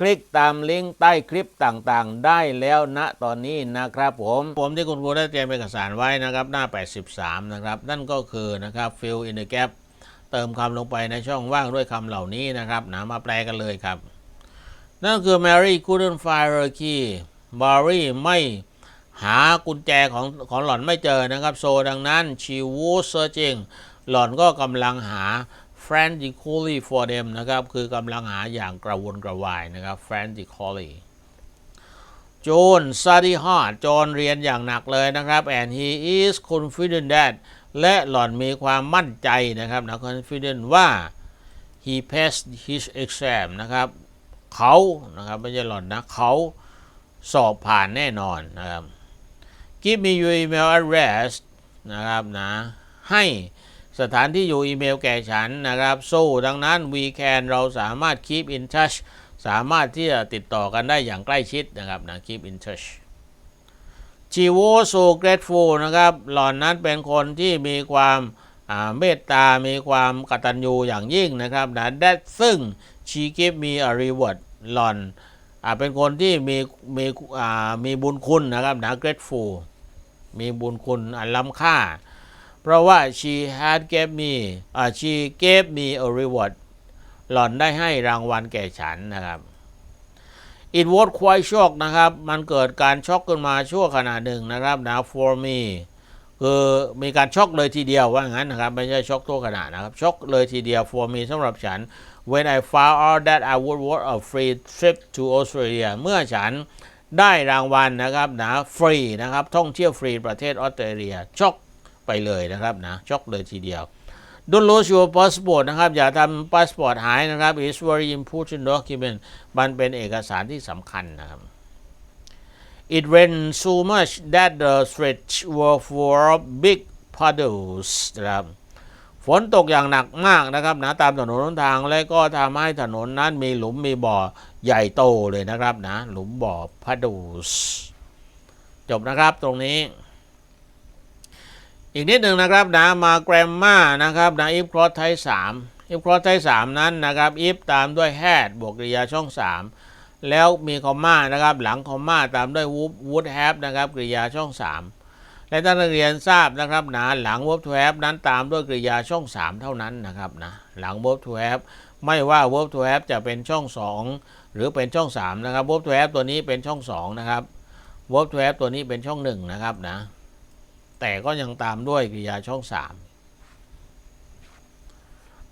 คลิกตามลิงก์ใต้คลิปต่างๆ ได้แล้วณตอนนี้นะครับผมผมที่คุณครูได้เตรียมเอกสารไว้นะครับหน้า 83 นะครับ นั่นก็คือนะครับ fill in the gap เติมคำลงไปในช่องว่างด้วยคำเหล่านี้นะครับนะมาแปลกันเลยครับ นั่นคือ Mary couldn't find her key Barry ไม่หากุญแจของของหล่อนไม่เจอนะครับ โซดังนั้น she was searching หล่อนก็กำลังหา frantically for them นะครับ คือกำลังหาอย่างกระวนกระวายนะครับ frantically โจน study hard โจนเรียนอย่างหนักเลยนะครับ and he is confident that และหล่อนมีความมั่นใจนะครับนะ confident ว่า he passed his exam นะครับเขานะครับไม่ใช่หล่อนนะเขาสอบผ่านแน่นอนนะครับ give me your email address นะครับนะให้ สถานที่อยู่อีเมลแก่ฉันนะครับ so ดังนั้น we can เราสามารถ keep in touch สามารถที่จะติดต่อกันได้อย่างใกล้ชิดนะครับนะ keep in touch she was so grateful นะครับหล่อนนั้นเป็นคนที่มีความเมตตา มีความกตัญญูอย่างยิ่งนะครับนะ that ซึ่ง she gave me a reward หล่อนอเป็นคนที่มีมีมีบุญคุณนะครับนะ grateful มีบุญคุณอันล้ำค่า เพราะว่า she had gave me อ่า she gave me a reward หล่อนได้ให้รางวัลแก่ฉันนะครับ it was quite shock นะครับ มันเกิดการช็อกขึ้นมาชั่วขณะหนึ่งนะครับนะ for me คือมีการช็อกเลยทีเดียวว่างั้นนะครับ ไม่ใช่ช็อกทั่วขณะนะครับ ช็อกเลยทีเดียว for me สำหรับฉัน when I found out that I would want a free trip to Australia เมื่อฉันได้รางวัลนะครับนะฟรีนะครับ ท่องเที่ยวฟรีประเทศออสเตรเลียช็อก ไปเลยนะครับนะช็อกเลยทีเดียว Don't lose your passport นะครับ อย่าทำพาสปอร์ตหายนะครับ it's very important document มันเป็นเอกสารที่สำคัญนะครับ It rained so much that the streets were full of big puddles นะครับฝนตกอย่างหนักมากนะครับนะตามถนนหนทางและก็ทำให้ถนนนั้นมีหลุมมีบ่อใหญ่โตเลยนะครับนะ หลุมบ่อ puddles จบนะครับตรงนี้ อีกนิดหนึ่งนะครับนะมาแกรมมานะครับนะ if cross ไทย3 if cross ไทย3นั้นนะครับ if ตามด้วย had บวกกริยาช่อง3แล้วมีคอมมานะครับหลังคอมมาตามด้วย would would have นะครับกริยาช่อง3และท่านนักเรียนทราบนะครับนะหลัง verb to have นั้นตามด้วยกริยาช่อง3เท่านั้นนะครับนะหลัง verb to have ไม่ว่า verb to have จะเป็นช่อง2หรือเป็นช่อง3นะครับ verb to have ตัวนี้เป็นช่อง2นะครับ verb to have ตัวนี้เป็นช่อง1นะครับนะ แต่ก็ยังตามด้วยกริยาช่อง3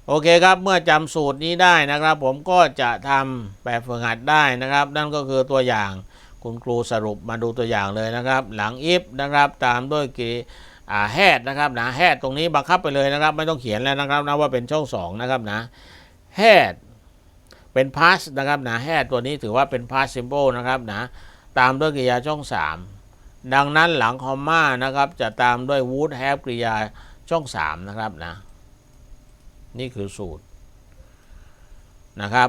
โอเคครับเมื่อจำสูตรนี้ได้นะครับ ผมก็จะทำแบบฝึกหัดได้นะครับ นั่นก็คือตัวอย่างคุณครูสรุปมาดูตัวอย่างเลยนะครับ หลัง if นะครับ ตามด้วยกริอ่า had นะครับนะ had ตรงนี้บังคับไปเลยนะครับ ไม่ต้องเขียนแล้วนะครับนะว่าเป็นช่อง2นะครับนะ had เป็น past นะครับนะ had ตัวนี้ถือว่าเป็น past simple นะครับนะตามด้วยกริยาช่อง3 ดังนั้นหลังคอมมานะครับ จะตามด้วย would have กริยาช่อง 3 นะครับนะ นี่คือสูตรนะครับ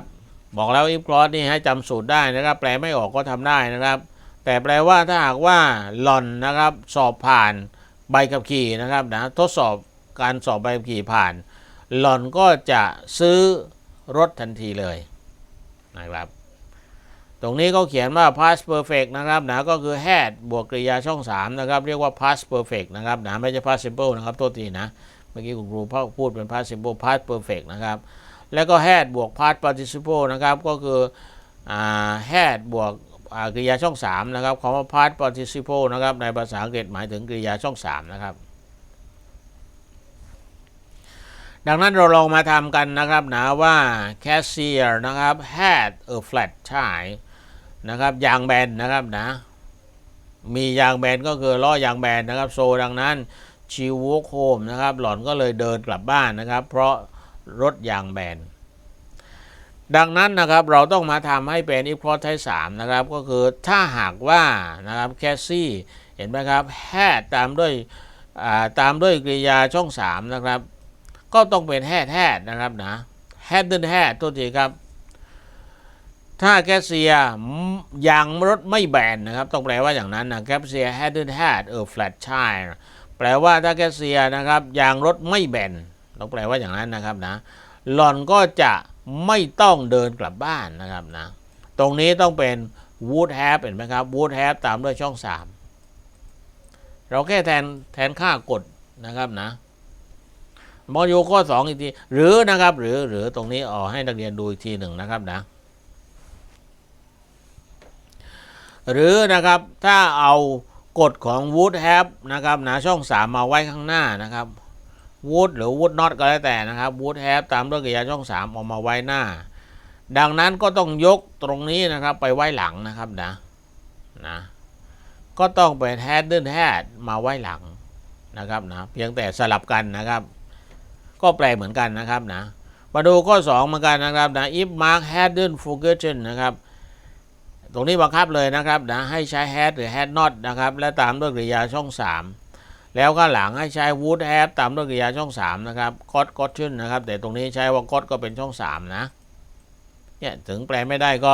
บอกแล้ว if clause นี่ให้จำสูตรได้นะครับ แปลไม่ออกก็ทำได้นะครับ แต่แปลว่าถ้าหากว่าหล่อนนะครับ สอบผ่านใบขับขี่นะครับนะทดสอบการสอบใบขับขี่ผ่าน หล่อนก็จะซื้อรถทันทีเลยนะครับ ตรงนี้ก็เขียนว่า past perfect นะครับนะก็คือ had บวกกริยาช่อง 3 นะครับ เรียกว่า past perfect นะครับนะไม่ใช่ past simple นะครับโทษทีนะ เมื่อกี้คุณครูพูดเป็น past simple past perfect นะครับ แล้วก็ had บวก past participle นะครับก็คือ had บวกกริยาช่อง 3 นะครับคำว่า past participle นะครับในภาษาอังกฤษหมายถึงกริยาช่อง 3 นะครับดังนั้นเราลองมาทำกันนะครับนะว่า cashier นะครับ had a flat tire นะครับ ยางแบนนะครับนะ มียางแบนก็คือล้อยางแบนนะครับ โซดังนั้นชิวโคมนะครับ หล่อนก็เลยเดินกลับบ้านนะครับ เพราะรถยางแบนดังนั้นนะครับเราต้องมาทำให้เป็นอีพอร์ตไทสามนะครับ ก็คือถ้าหากว่านะครับแคสซี่เห็นไหมครับแฮดตามด้วยตามด้วยกริยาช่องสามนะครับ ก็ต้องเป็นแฮดแฮดนะครับนะแฮดเดินแฮดตัวทีครับ ถ้าแคสเซียยางรถไม่แบนนะครับ ต้องแปลว่าอย่างนั้นนะแคสเซีย hadn't had a flat tire แปลว่าถ้าแคสเซียนะครับยางรถไม่แบนต้องแปลว่าอย่างนั้นนะครับนะหล่อนก็จะไม่ต้องเดินกลับบ้านนะครับนะตรงนี้ต้องเป็น would have เห็นไหมครับ would have ตามด้วยช่อง 3 เราแค่แทนแทนค่ากดนะครับนะมอยูข้อ2อีกทีหรือนะครับหรือหรือตรงนี้ออกให้นักเรียนดูอีกทีหนึ่งนะครับนะ หรือนะครับถ้าเอากฎของ would have นะครับนะช่อง 3 มาไว้ข้างหน้านะครับ would หรือ would not ก็แล้วแต่นะครับ would have ตามด้วยกริยาช่อง 3 ออกมาไว้หน้า ดังนั้นก็ต้องยกตรงนี้นะครับไปไว้หลังนะครับนะนะก็ต้องเป็น hadn't had มาไว้หลังนะครับนะเพียงแต่สลับกันนะครับ ก็แปลเหมือนกันนะครับนะมาดูข้อ2เหมือนกันนะครับนะ if Mark hadn't forgotten นะครับ ตรงนี้บังคับเลยนะครับนะให้ใช้ had หรือ had not นะครับ และตามด้วยกริยาช่อง 3 แล้วก็หลังให้ใช้ would have ตามด้วยกริยาช่อง 3 นะครับ got gotten นะครับ แต่ตรงนี้ใช้ว่า got ก็เป็นช่อง 3 นะเนี่ยถึงแปลไม่ได้ก็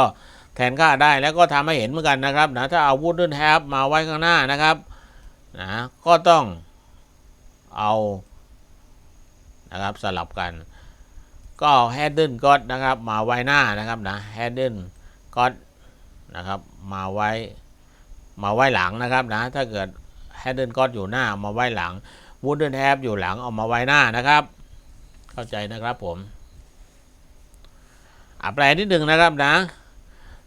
แทนค่าได้แล้วก็ทำให้เห็นเหมือนกันนะครับนะถ้าเอา wouldn't have มาไว้ข้างหน้านะครับนะก็ต้องเอานะครับสลับกัน ก็ hadn't got นะครับมาไว้หน้านะครับนะ hadn't got นะครับ มาไว้มาไว้หลังนะครับนะถ้าเกิด hadn't got อยู่หน้าามาไว้หลัง wouldn't have อยู่หลังเอามาไว้หน้านะครับ เข้าใจนะครับผมอะแปลนิดหนึ่งนะครับนะ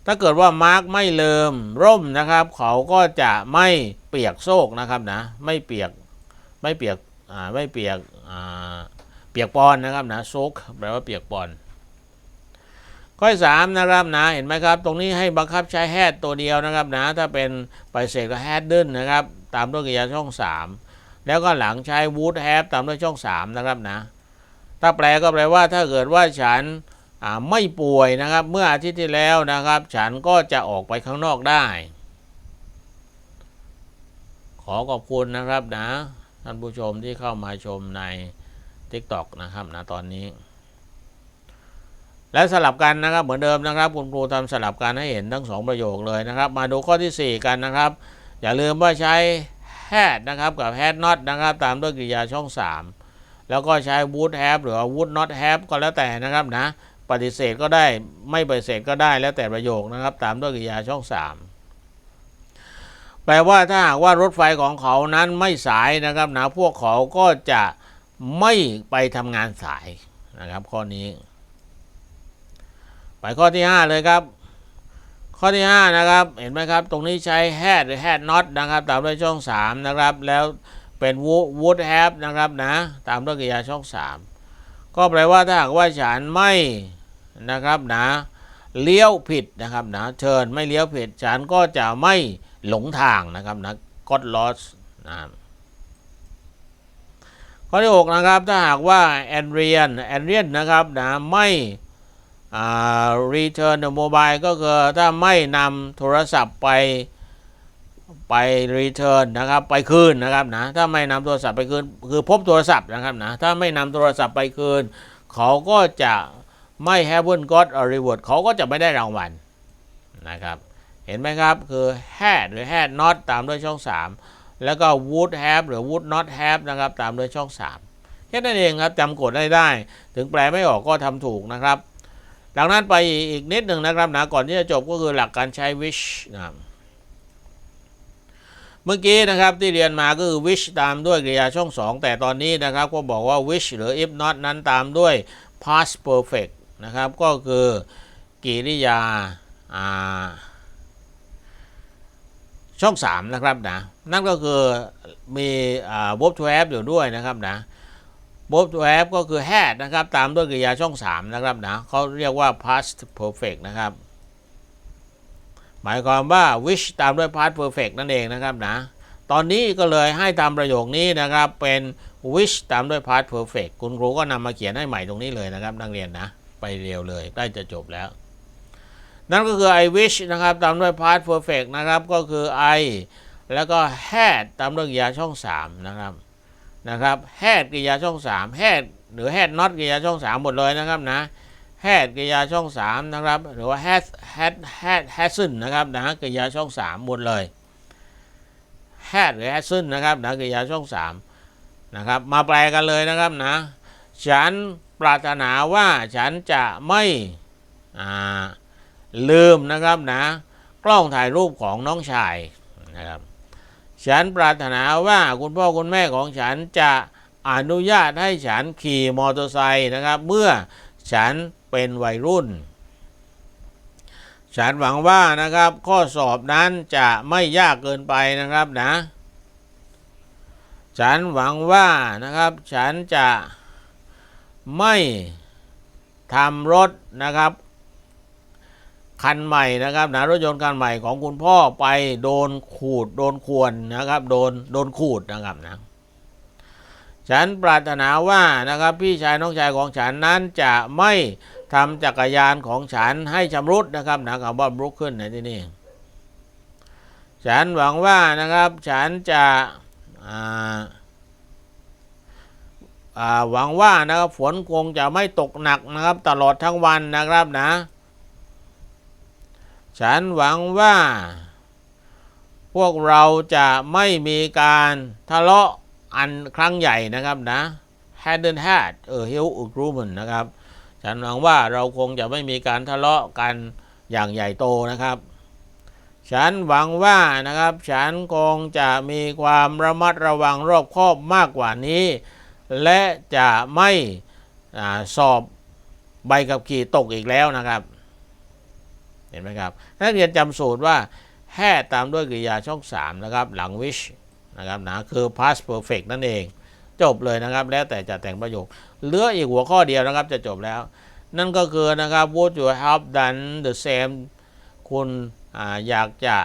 ถ้าเกิดว่ามาร์กไม่เลิมร่มนะครับ เขาก็จะไม่เปียกโซกนะครับนะ ไม่เปียกไม่เปียกอ่าไม่เปียกอ่าเปียกปอนนะครับนะโซกแปลว่าเปียกปอน ข้อสามนะครับนะเห็นไหมครับ ตรงนี้ให้บังคับใช้ had ตัวเดียวนะครับนะถ้าเป็นไปเศษก็ hadn't นะครับ ตามด้วยกริยาช่อง 3 แล้วก็หลังใช้ would have ตามด้วยช่อง 3 นะครับนะ ถ้าแปลก็แปลว่าถ้าเกิดว่าฉันไม่ป่วยนะครับ เมื่ออาทิตย์ที่แล้วนะครับ ฉันก็จะออกไปข้างนอกได้ ขอขอบคุณนะครับนะ ท่านผู้ชมที่เข้ามาชมใน TikTok นะครับนะตอนนี้ และสลับกันนะครับเหมือนเดิมนะครับ คุณครูทำสลับกันให้เห็นทั้งสองประโยคเลยนะครับ มาดูข้อที่ 4 กันนะครับ อย่าลืมว่าใช้ had นะครับกับ had not นะครับ ตามด้วยกริยาช่อง 3 แล้วก็ใช้ would have หรือ would not have ก็แล้วแต่นะครับนะปฏิเสธก็ได้ไม่ปฏิเสธก็ได้แล้วแต่ประโยคนะครับ ตามด้วยกริยาช่อง 3แปลว่าถ้าหากว่ารถไฟของเขานั้นไม่สายนะครับนะพวกเขาก็จะไม่ไปทำงานสายนะครับข้อนี้ ไปข้อที่ 5 เลยครับ ข้อที่ 5 นะครับ เห็นไหมครับ ตรงนี้ใช้ had หรือ had not นะครับ ตามด้วยช่อง 3 นะครับ แล้วเป็น would would have นะครับนะ ตามด้วยกริยาช่อง 3 ก็แปลว่าถ้าหากว่าฉันไม่นะครับนะเลี้ยวผิดนะครับนะเชิญไม่เลี้ยวผิดฉันก็จะไม่หลงทางนะครับนะ got lost นะครับข้อที่ 6 นะครับ ถ้าหากว่าแอนเรียนแอนเรียนนะครับนะไม่ return the mobile ก็คือถ้าไม่นำโทรศัพท์ไปไป return นะครับไปคืนนะครับนะถ้าไม่นำโทรศัพท์ไปคืนคือพบโทรศัพท์นะครับนะถ้าไม่นำโทรศัพท์ไปคืน เขาก็จะไม่ haven't got a reward เขาก็จะไม่ได้รางวัลนะครับเห็นไหมครับคือ had หรือ had not ตามด้วยช่อง 3 แล้วก็ would have หรือ would not have นะครับตามด้วยช่อง 3 แค่นั้นเองครับจำกฎได้ได้ ถึงแปลไม่ออกก็ทำถูกนะครับ ดังนั้นไปอีกนิดหนึ่งนะครับนะก่อนที่จะจบก็คือหลักการใช้ wish นะครับเมื่อกี้นะครับที่เรียนมาก็คือ wish ตามด้วยกริยาช่อง2แต่ตอนนี้นะครับก็บอกว่า wish หรือ if not นั้นตามด้วย past perfect นะครับ ก็คือกิริยาอ่าช่อง 3 นะครับนะนั่นก็คือมีอ่า verb to have อยู่ด้วยนะครับนะ verb to have ก็คือ had นะครับ ตามด้วยกริยาช่อง 3 นะครับนะเขาเรียกว่า past perfect นะครับ หมายความว่า wish ตามด้วย past perfect นั่นเองนะครับนะ ตอนนี้ก็เลยให้ตามประโยคนี้นะครับ เป็น wish ตามด้วย past perfect คุณครูก็นำมาเขียนให้ใหม่ตรงนี้เลยนะครับ นักเรียนนะ ไปเร็วเลยใกล้จะจบแล้ว นั่นก็คือ I wish นะครับ ตามด้วย past perfect นะครับ ก็คือ I แล้วก็ had ตามด้วยกริยาช่อง 3 นะครับ นะครับแฮดกริยาช่องสามแฮดหรือแฮดน็อตกริยาช่องสามหมดเลยนะครับนะแฮดกริยาช่องสามนะครับหรือว่าแฮดแฮดแฮดแฮดซึนนะครับนะกริยาช่องสามหมดเลยแฮดหรือแฮดซึนนะครับนะกริยาช่องสามนะครับมาแปลกันเลยนะครับนะฉันปรารถนาว่าฉันจะไม่ลืมนะครับนะกล้องถ่ายรูปของน้องชายนะครับ ฉันปรารถนาว่าคุณพ่อคุณแม่ของฉันจะอนุญาตให้ฉันขี่มอเตอร์ไซค์นะครับ เมื่อฉันเป็นวัยรุ่น ฉันหวังว่านะครับ ข้อสอบนั้นจะไม่ยากเกินไปนะครับนะ ฉันหวังว่านะครับ ฉันจะไม่ทำรถนะครับ คันใหม่นะครับนะรถยนต์คันใหม่ของคุณพ่อไปโดนขูดโดนควรนะครับ โดนโดนขูดนะครับนะฉันปรารถนาว่านะครับพี่ชายน้องชายของฉันนั้นจะไม่ทำจักรยานของฉันให้ชำรุดนะครับนะคำว่าบรุกขึ้นในที่นี่ฉันหวังว่านะครับฉันจะอ่าอ่าหวังว่านะครับฝนคงจะไม่ตกหนักนะครับ ตลอดทั้งวันนะครับนะ ฉันหวังว่า พวกเราจะไม่มีการทะเลาะอันครั้งใหญ่นะครับนะ had n had เออ h e l l agreement นะครับ ฉันหวังว่าเราคงจะไม่มีการทะเลาะกันอย่างใหญ่โตนะครับ ฉันหวังว่านะครับ ฉันคงจะมีความระมัดระวังรอบคอบมากกว่านี้ และจะไม่อสอบใบขับขี่ตกอีกแล้วนะครับ เห็นไหมครับนักเรียนจำสูตรว่าแห่ตามด้วยกริยาช่อง3นะครับหลัง wish นะครับนะคือ past perfect นั่นเอง จบเลยนะครับ แล้วแต่จะแต่งประโยคเหลืออีกหัวข้อเดียวนะครับจะจบแล้ว นั่นก็คือนะครับ would you have done the same คุณออยากจะ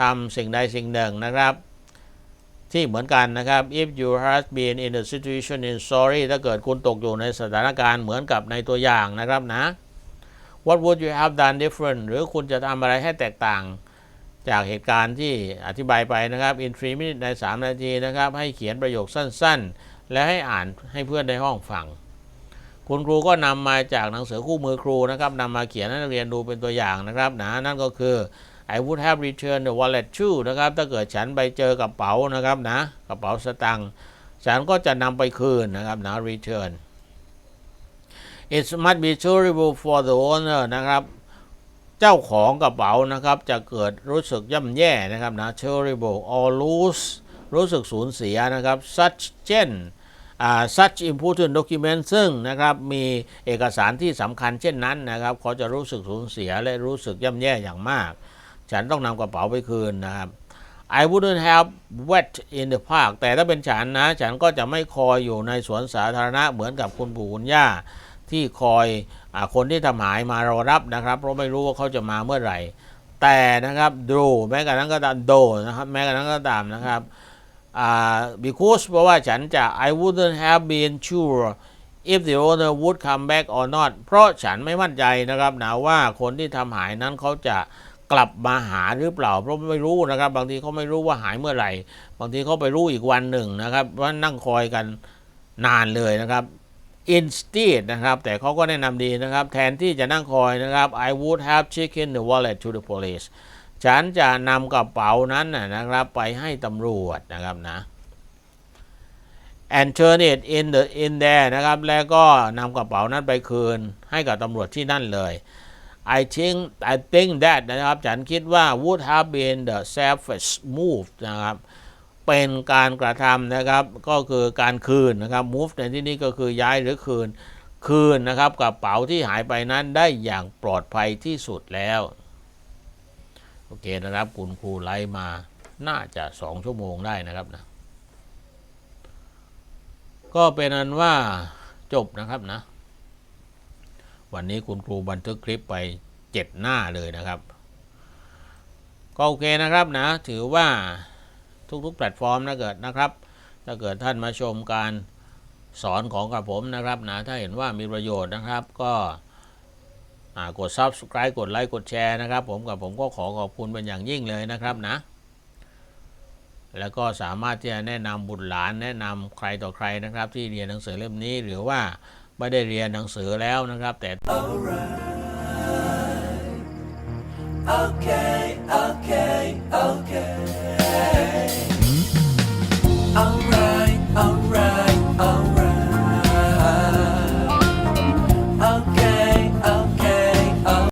ทำสิ่งใดสิ่งหนึ่งนะครับ ที่เหมือนกันนะครับ if you have been in a situation in sorry ถ้าเกิดคุณตกอยู่ในสถานการณ์เหมือนกับในตัวอย่างนะครับนะ What would you have done different หรือคุณจะทำอะไรให้แตกต่าง จากเหตุการณ์ที่อธิบายไปนะครับ in 3 minutes ใน 3 นาทีนะครับ ให้เขียนประโยคสั้นๆ และให้อ่านให้เพื่อนในห้องฟัง คุณครูก็นำมาจากหนังสือคู่มือครูนะครับนำมาเขียนให้นักเรียนดูเป็นตัวอย่างนะครับนะนั่นก็คือ I would have returned the wallet too นะครับ ถ้าเกิดฉันไปเจอกระเป๋านะครับนะ กระเป๋าสตางค์ ฉันก็จะนำไปคืนนะครับนะ return it must be terrible for the owner นะครับ เจ้าของกระเป๋านะครับจะเกิดรู้สึกย่ำแย่นะครับนะ terrible or lose รู้สึกสูญเสียนะครับ such เช่นอ่า such important document ซึ่งนะครับมีเอกสารที่สำคัญเช่นนั้นนะครับเขาจะรู้สึกสูญเสียและรู้สึกย่ำแย่อย่างมาก ฉันต้องนำกระเป๋าไปคืนนะครับ I wouldn't have wet in the park แต่ถ้าเป็นฉันนะ ฉันก็จะไม่คอยอยู่ในสวนสาธารณะเหมือนกับคุณปู่คุณย่า ที่คอยอคนที่ทำหายมารอรับนะครับ เพราะไม่รู้ว่าเขาจะมาเมื่อไหร่ แต่นะครับดูแม้กระนั้นก็ตามโดนะครับแม้กระนั้นก็ตามนะครับอ่า because เพราะว่าฉันจะ I wouldn't have been sure if the owner would come back or not เพราะฉันไม่มั่นใจนะครับนะว่าคนที่ทำหายนั้นเขาจะกลับมาหาหรือเปล่า เพราะไม่รู้นะครับ บางทีเขาไม่รู้ว่าหายเมื่อไหร่ บางทีเขาไปรู้อีกวันหนึ่งนะครับว่านั่งคอยกันนานเลยนะครับ instead นะครับ แต่เขาก็แนะนำดีนะครับ แทนที่จะนั่งคอยนะครับ I would have taken the wallet to the police ฉันจะนำกระเป๋านั้นนะครับไปให้ตำรวจนะครับนะ and turn it in the in there นะครับ แล้วก็นำกระเป๋านั้นไปคืนให้กับตำรวจที่นั่นเลย I think I think that นะครับ ฉันคิดว่า would have been the safest move นะครับ เป็นการกระทำนะครับ ก็คือการคืนนะครับ move ในที่นี้ก็คือย้ายหรือคืน คืนนะครับกระเป๋าที่หายไปนั้นได้อย่างปลอดภัยที่สุดแล้ว โอเคนะครับคุณครูไลฟ์มาน่าจะสองชั่วโมงได้นะครับนะ ก็เป็นอันว่าจบนะครับนะ วันนี้คุณครูบันทึกคลิปไปเจ็ดหน้าเลยนะครับ ก็โอเคนะครับนะ ถือว่า ทุกๆ แพลตฟอร์มนะเกิดนะครับ ถ้าเกิดท่านมาชมการสอนของกับผมนะครับนะถ้าเห็นว่ามีประโยชน์นะครับก็กด subscribe กดไลค์กดแชร์นะครับ ผมกับผมก็ขอขอบคุณเป็นอย่างยิ่งเลยนะครับนะ แล้วก็สามารถที่จะแนะนำบุตรหลานแนะนำใครต่อใครนะครับ ที่เรียนหนังสือเล่มนี้หรือว่าไม่ได้เรียนหนังสือแล้วนะครับแต่ okay.